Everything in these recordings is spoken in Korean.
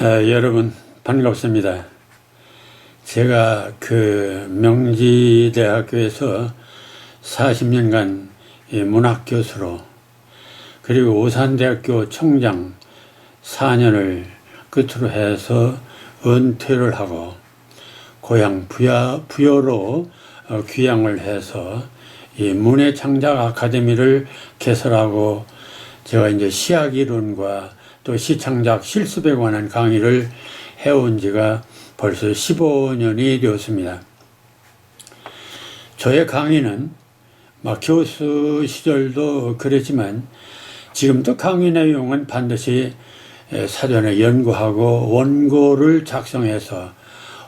아, 여러분 반갑습니다. 제가 그 명지대학교에서 40년간 이 문학 교수로 그리고 오산대학교 총장 4년을 끝으로 해서 은퇴를 하고 고향 부여, 부여로 어, 귀향을 해서 이 문해창작 아카데미를 개설하고 제가 이제 시학 이론과 또 시창작 실습에 관한 강의를 해온 지가 벌써 15년이 되었습니다. 저의 강의는 막 교수 시절도 그랬지만 지금도 강의 내용은 반드시 에, 사전에 연구하고 원고를 작성해서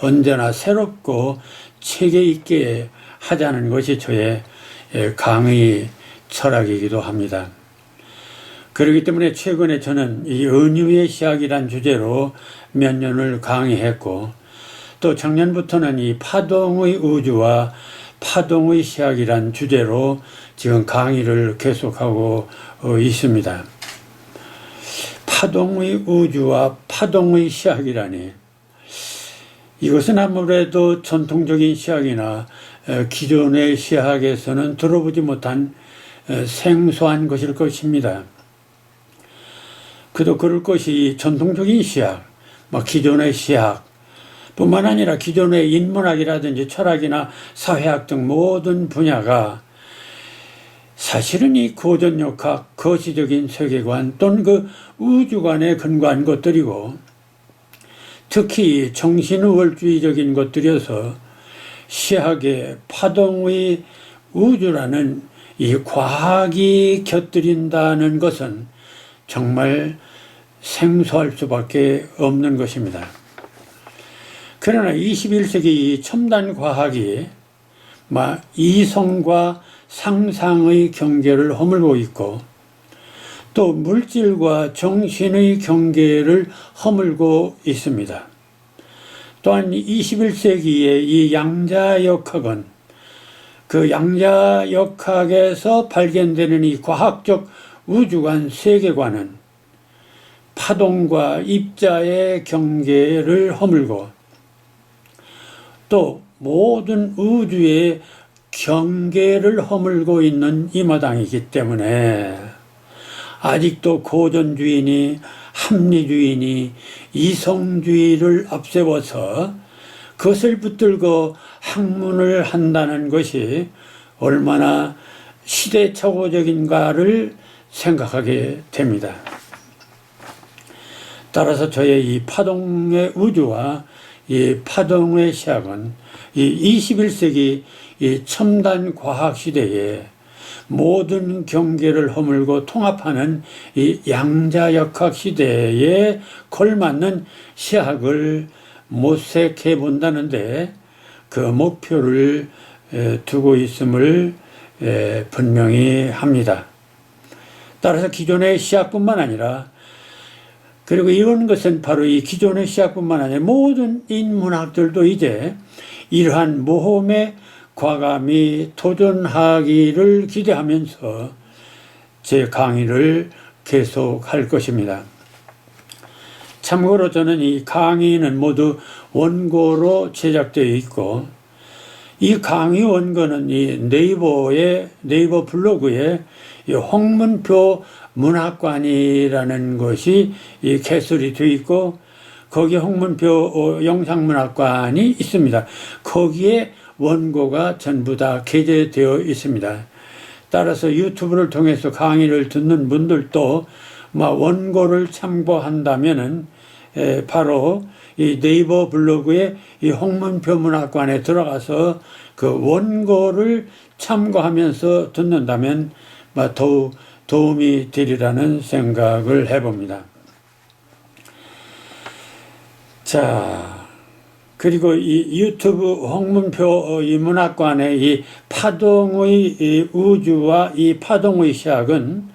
언제나 새롭고 체계 있게 하자는 것이 저의 에, 강의 철학이기도 합니다. 그렇기 때문에 최근에 저는 이 은유의 시학이란 주제로 몇 년을 강의했고 또 작년부터는 이 파동의 우주와 파동의 시학이란 주제로 지금 강의를 계속하고 어, 있습니다. 파동의 우주와 파동의 시학이라니 이것은 아무래도 전통적인 시학이나 어, 기존의 시학에서는 들어보지 못한 어, 생소한 것일 것입니다. 그도 그럴 것이 전통적인 시학, 막 기존의 시학, 뿐만 아니라 기존의 인문학이라든지 철학이나 사회학 등 모든 분야가 사실은 이 고전역학, 거시적인 세계관 또는 그 우주관에 근거한 것들이고 특히 정신우월주의적인 것들이어서 시학의 파동의 우주라는 이 과학이 곁들인다는 것은 정말 생소할 수밖에 없는 것입니다. 그러나 21세기 이 첨단 과학이 막 이성과 상상의 경계를 허물고 있고 또 물질과 정신의 경계를 허물고 있습니다. 또한 21세기의 이 양자역학은 그 양자역학에서 발견되는 이 과학적 우주관 세계관은 파동과 입자의 경계를 허물고 또 모든 우주의 경계를 허물고 있는 이 마당이기 때문에 아직도 고전주의니 합리주의니 이성주의를 앞세워서 그것을 붙들고 학문을 한다는 것이 얼마나 시대착오적인가를 생각하게 됩니다. 따라서 저의 이 파동의 우주와 이 파동의 시학은 이 21세기 이 첨단 과학 시대에 모든 경계를 허물고 통합하는 이 양자역학 시대에 걸맞는 시학을 모색해 본다는데 그 목표를 두고 있음을 분명히 합니다. 따라서 기존의 시학뿐만 아니라 그리고 이런 것은 바로 이 기존의 시학뿐만 아니라 모든 인문학들도 이제 이러한 모험에 과감히 도전하기를 기대하면서 제 강의를 계속할 것입니다. 참고로 저는 이 강의는 모두 원고로 제작되어 있고 이 강의 원고는 이 네이버의 네이버 블로그에 이 홍문표 문학관이라는 것이 이 개설이 되어 있고 거기에 홍문표 어, 영상문학관이 있습니다. 거기에 원고가 전부 다 게재되어 있습니다. 따라서 유튜브를 통해서 강의를 듣는 분들도 원고를 참고한다면은 바로 이 네이버 블로그에 이 홍문표 문학관에 들어가서 그 원고를 참고하면서 듣는다면 더욱 도움이 되리라는 생각을 해봅니다. 자, 그리고 이 유튜브 홍문표 이 문학관의 이 파동의 이 우주와 이 파동의 시학은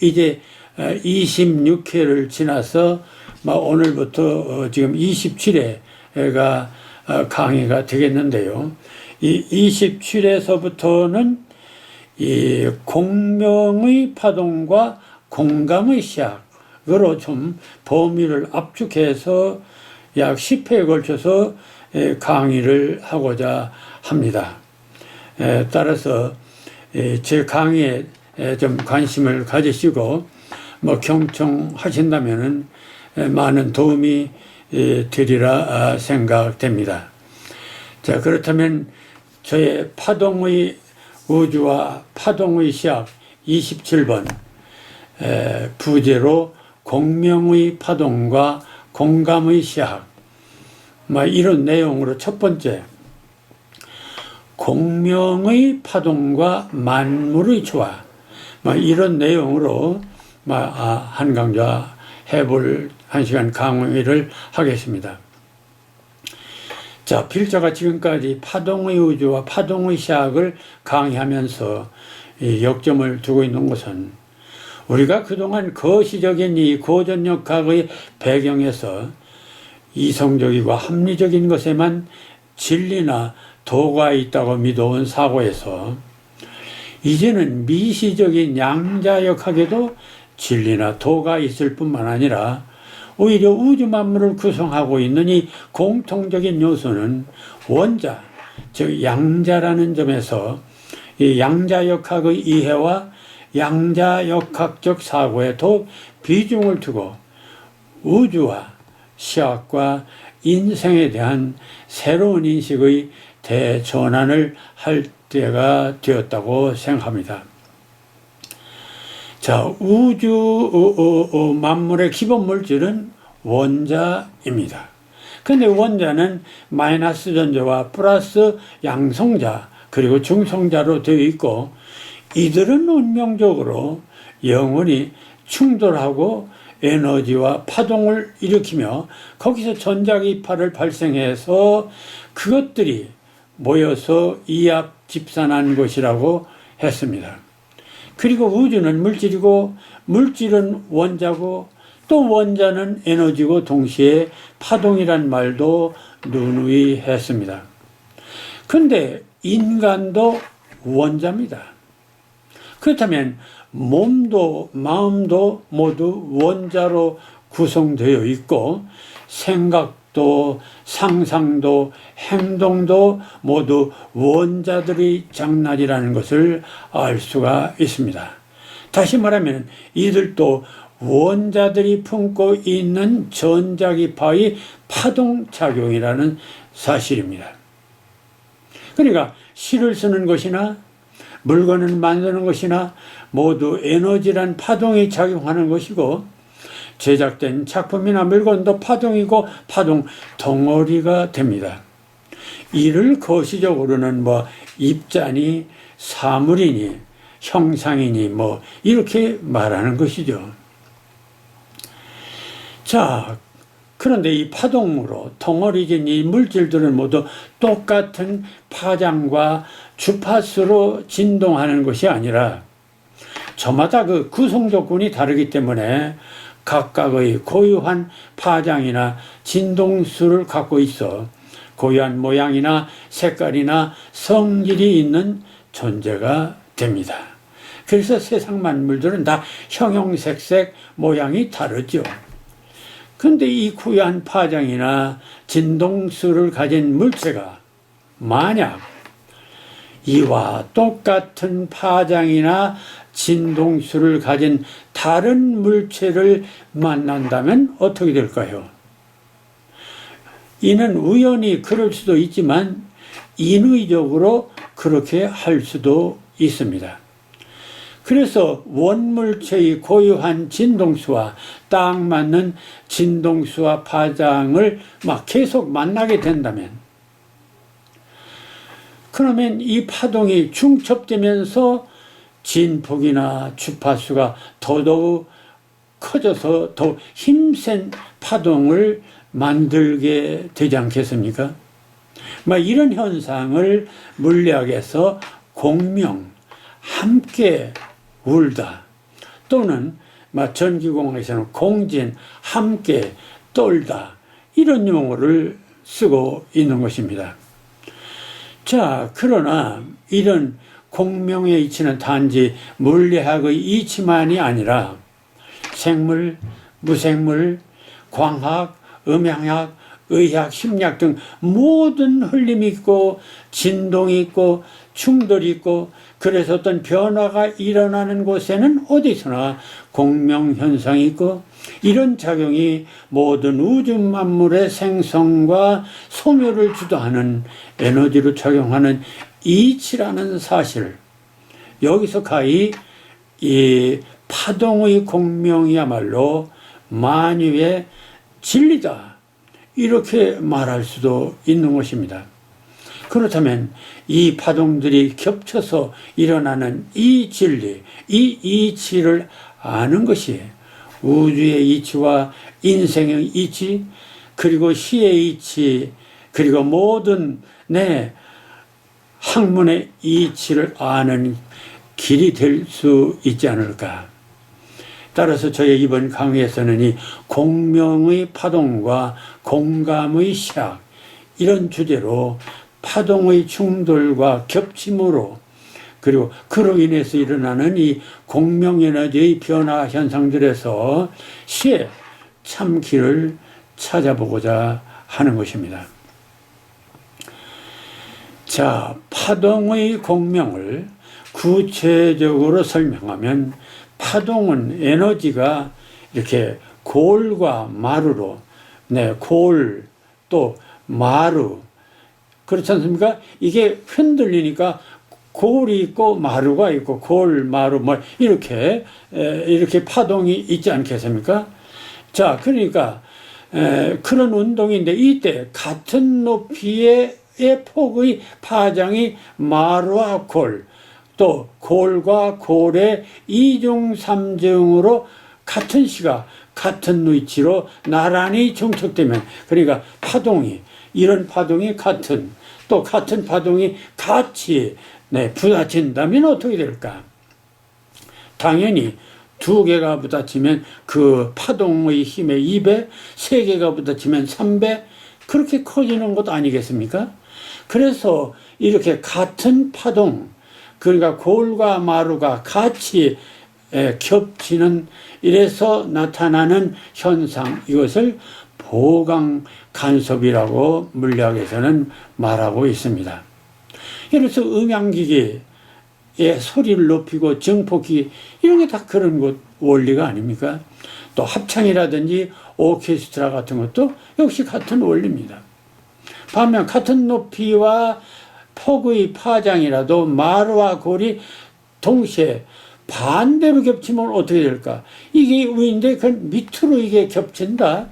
이제 26회를 지나서 오늘부터 어, 지금 27회가 어, 강의가 되겠는데요. 이 27회서부터는 이 공명의 파동과 공감의 시학 시각으로 좀 범위를 압축해서 약 10회에 걸쳐서 에, 강의를 하고자 합니다. 에, 따라서 에, 제 강의에 에, 좀 관심을 가지시고 뭐 경청하신다면은 에, 많은 도움이 에, 되리라 아, 생각됩니다. 자 그렇다면 저의 파동의 우주와 파동의 시학 27번 에, 부제로 공명의 파동과 공감의 시학 뭐 이런 내용으로 첫 번째 공명의 파동과 만물의 조화 뭐 이런 내용으로 뭐, 아, 한 강좌 해볼 한 시간 강의를 하겠습니다. 자, 필자가 지금까지 파동의 우주와 파동의 시학을 강의하면서 이 역점을 두고 있는 것은 우리가 그동안 거시적인 이 고전역학의 배경에서 이성적이고 합리적인 것에만 진리나 도가 있다고 믿어온 사고에서 이제는 미시적인 양자역학에도 진리나 도가 있을 뿐만 아니라 오히려 우주 만물을 구성하고 있는 이 공통적인 요소는 원자, 즉 양자라는 점에서 이 양자 역학의 이해와 양자 역학적 사고에 더 비중을 두고 우주와 시학과 인생에 대한 새로운 인식의 대전환을 할 때가 되었다고 생각합니다. 자, 우주 어, 어, 어, 만물의 기본 물질은 원자입니다. 근데 원자는 마이너스 전자와 플러스 양성자 그리고 중성자로 되어 있고 이들은 운명적으로 영원히 충돌하고 에너지와 파동을 일으키며 거기서 전자기파를 발생해서 그것들이 모여서 이합 집산한 것이라고 했습니다. 그리고 우주는 물질이고 물질은 원자고 또 원자는 에너지고 동시에 파동이란 말도 누누이 했습니다. 근데 인간도 원자입니다. 그렇다면 몸도 마음도 모두 원자로 구성되어 있고 생각 도 상상도 행동도 모두 원자들의 장난이라는 것을 알 수가 있습니다. 다시 말하면 이들도 원자들이 품고 있는 전자기파의 파동작용이라는 사실입니다. 그러니까 실을 쓰는 것이나 물건을 만드는 것이나 모두 에너지란 파동이 작용하는 것이고 제작된 작품이나 물건도 파동이고 파동 덩어리가 됩니다. 이를 거시적으로는 뭐 입자니 사물이니 형상이니 뭐 이렇게 말하는 것이죠. 자, 그런데 이 파동으로 덩어리진 이 물질들은 모두 똑같은 파장과 주파수로 진동하는 것이 아니라 저마다 그 구성 조건이 다르기 때문에 각각의 고유한 파장이나 진동수를 갖고 있어 고유한 모양이나 색깔이나 성질이 있는 존재가 됩니다. 그래서 세상 만물들은 다 형형색색 모양이 다르죠. 근데 이 고유한 파장이나 진동수를 가진 물체가 만약 이와 똑같은 파장이나 진동수를 가진 다른 물체를 만난다면 어떻게 될까요? 이는 우연히 그럴 수도 있지만 인위적으로 그렇게 할 수도 있습니다. 그래서 원물체의 고유한 진동수와 딱 맞는 진동수와 파장을 막 계속 만나게 된다면 그러면 이 파동이 중첩되면서 진폭이나 주파수가 더더욱 커져서 더 힘센 파동을 만들게 되지 않겠습니까? 막 이런 현상을 물리학에서 공명, 함께 울다 또는 막 전기공학에서는 공진, 함께 떨다 이런 용어를 쓰고 있는 것입니다. 자, 그러나 이런 공명의 이치는 단지 물리학의 이치만이 아니라 생물, 무생물, 광학, 음향학, 의학, 심리학 등 모든 흘림이 있고 진동이 있고 충돌이 있고 그래서 어떤 변화가 일어나는 곳에는 어디서나 공명 현상이 있고 이런 작용이 모든 우주 만물의 생성과 소멸을 주도하는 에너지로 작용하는 이치라는 사실 여기서 가히 이 파동의 공명이야말로 만유의 진리다. 이렇게 말할 수도 있는 것입니다. 그렇다면 이 파동들이 겹쳐서 일어나는 이 진리, 이 이치를 아는 것이 우주의 이치와 인생의 이치, 그리고 시의 이치, 그리고 모든 내 학문의 이치를 아는 길이 될 수 있지 않을까. 따라서 저의 이번 강의에서는 이 공명의 파동과 공감의 시학 이런 주제로 파동의 충돌과 겹침으로 그리고 그로 인해서 일어나는 이 공명에너지의 변화 현상들에서 시의 참 길을 찾아보고자 하는 것입니다. 자, 파동의 공명을 구체적으로 설명하면 파동은 에너지가 이렇게 골과 마루로, 네, 골, 또 마루, 그렇지 않습니까? 이게 흔들리니까 골이 있고 마루가 있고 골, 마루, 뭐, 이렇게, 에, 이렇게 파동이 있지 않겠습니까? 자, 그러니까, 에, 그런 운동인데 이때 같은 높이의 폭의 파장이 마루와 골, 또 골과 골의 이중 삼중으로 같은 시가 같은 위치로 나란히 중첩되면 그러니까 파동이 이런 파동이 같은 또 같은 파동이 같이 네, 부딪힌다면 어떻게 될까? 당연히 두 개가 부딪히면 그 파동의 힘의 2배, 세 개가 부딪히면 3배 그렇게 커지는 것 아니겠습니까? 그래서 이렇게 같은 파동 그러니까 골과 마루가 같이 겹치는 이래서 나타나는 현상 이것을 보강 간섭이라고 물리학에서는 말하고 있습니다. 그래서 음향기기의 소리를 높이고 증폭기 이런 게 다 그런 것 원리가 아닙니까? 또 합창이라든지 오케스트라 같은 것도 역시 같은 원리입니다. 반면 같은 높이와 폭의 파장이라도 마루와 골이 동시에 반대로 겹치면 어떻게 될까? 이게 위인데 그 밑으로 이게 겹친다?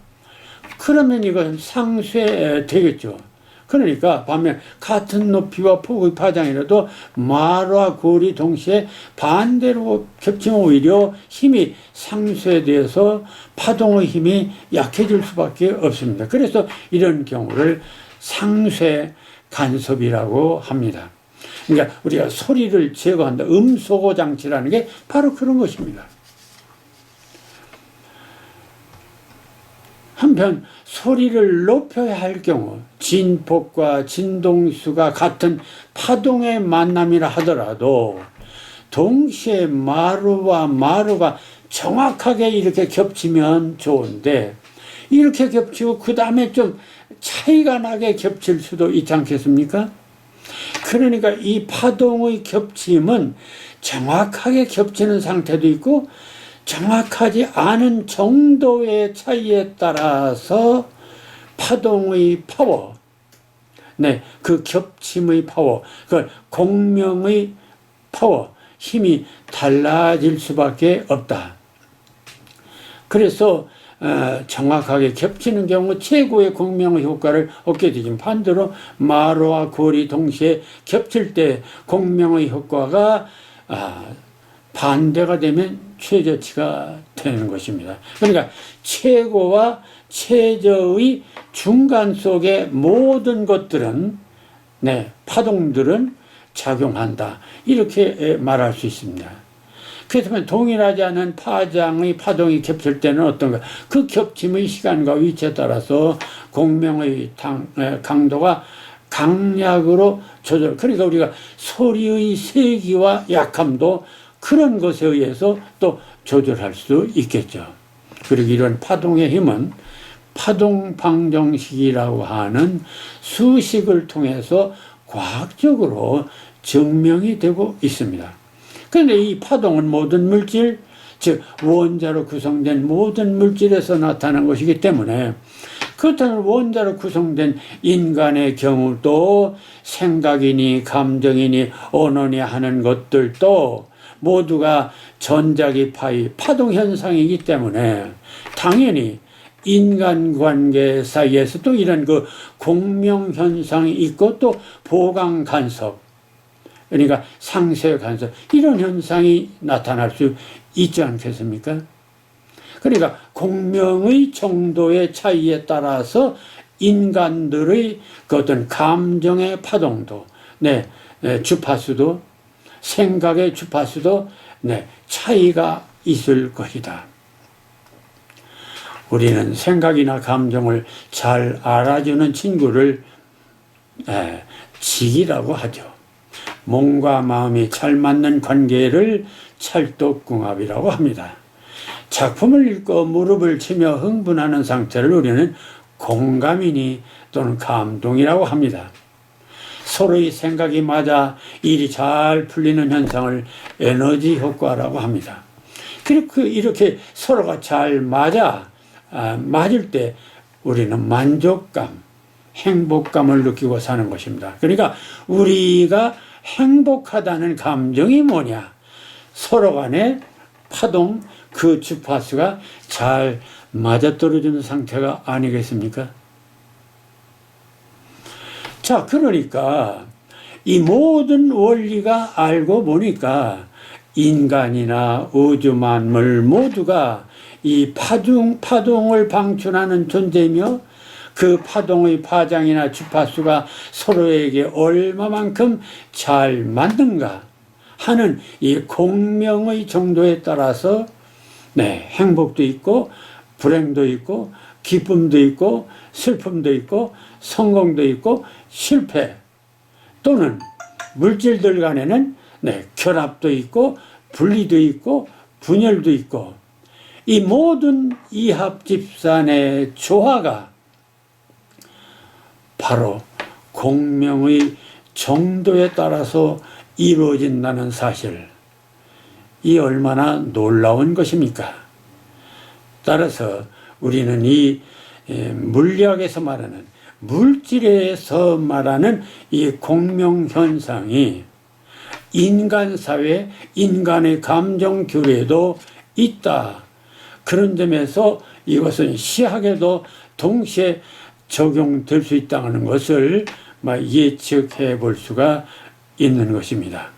그러면 이건 상쇄 되겠죠. 그러니까 반면 같은 높이와 폭의 파장이라도 마루와 골이 동시에 반대로 겹치면 오히려 힘이 상쇄돼서 파동의 힘이 약해질 수밖에 없습니다. 그래서 이런 경우를 상쇄 간섭이라고 합니다. 그러니까 우리가 소리를 제거한다. 음소거 장치라는 게 바로 그런 것입니다. 한편 소리를 높여야 할 경우 진폭과 진동수가 같은 파동의 만남이라 하더라도 동시에 마루와 마루가 정확하게 이렇게 겹치면 좋은데 이렇게 겹치고 그 다음에 좀 차이가 나게 겹칠 수도 있지 않겠습니까? 그러니까 이 파동의 겹침은 정확하게 겹치는 상태도 있고 정확하지 않은 정도의 차이에 따라서 파동의 파워, 네, 그 겹침의 파워, 그 공명의 파워, 힘이 달라질 수밖에 없다. 그래서 어, 정확하게 겹치는 경우 최고의 공명의 효과를 얻게 되지만 반대로 마루와 골이 동시에 겹칠 때 공명의 효과가 아, 반대가 되면 최저치가 되는 것입니다. 그러니까 최고와 최저의 중간 속의 모든 것들은 네, 파동들은 작용한다. 이렇게 말할 수 있습니다. 그렇다면 동일하지 않은 파장의 파동이 겹칠 때는 어떤가? 그 겹침의 시간과 위치에 따라서 공명의 강도가 강약으로 조절. 그러니까 우리가 소리의 세기와 약함도 그런 것에 의해서 또 조절할 수 있겠죠. 그리고 이런 파동의 힘은 파동 방정식이라고 하는 수식을 통해서 과학적으로 증명이 되고 있습니다. 그런데 이 파동은 모든 물질, 즉 원자로 구성된 모든 물질에서 나타난 것이기 때문에 그렇다면 원자로 구성된 인간의 경우도 생각이니 감정이니 언어니 하는 것들도 모두가 전자기 파이 파동 현상이기 때문에 당연히 인간관계 사이에서도 이런 그 공명 현상이 있고 또 보강 간섭 그러니까 상세 간섭 이런 현상이 나타날 수 있지 않겠습니까? 그러니까 공명의 정도의 차이에 따라서 인간들의 그 어떤 감정의 파동도, 네, 네, 주파수도, 생각의 주파수도, 네, 차이가 있을 것이다. 우리는 생각이나 감정을 잘 알아주는 친구를 에, 직이라고 하죠. 몸과 마음이 잘 맞는 관계를 찰떡궁합이라고 합니다. 작품을 읽고 무릎을 치며 흥분하는 상태를 우리는 공감이니 또는 감동이라고 합니다. 서로의 생각이 맞아 일이 잘 풀리는 현상을 에너지 효과라고 합니다. 그리고 이렇게 서로가 잘 맞아 아, 맞을 때 우리는 만족감, 행복감을 느끼고 사는 것입니다. 그러니까 우리가 행복하다는 감정이 뭐냐? 서로 간에 파동, 그 주파수가 잘 맞아떨어지는 상태가 아니겠습니까? 자, 그러니까 이 모든 원리가 알고 보니까 인간이나 우주 만물 모두가 이 파동, 파동을 방출하는 존재며 그 파동의 파장이나 주파수가 서로에게 얼마만큼 잘 맞는가 하는 이 공명의 정도에 따라서 네, 행복도 있고 불행도 있고 기쁨도 있고 슬픔도 있고 성공도 있고 실패 또는 물질들 간에는 네, 결합도 있고 분리도 있고 분열도 있고 이 모든 이합 집산의 조화가 바로 공명의 정도에 따라서 이루어진다는 사실. 이 얼마나 놀라운 것입니까? 따라서 우리는 이 물리학에서 말하는 물질에서 말하는 이 공명 현상이 인간 사회, 인간의 감정 교류에도 있다. 그런 점에서 이것은 시학에도 동시에 적용될 수 있다는 것을 예측해 볼 수가 있는 것입니다.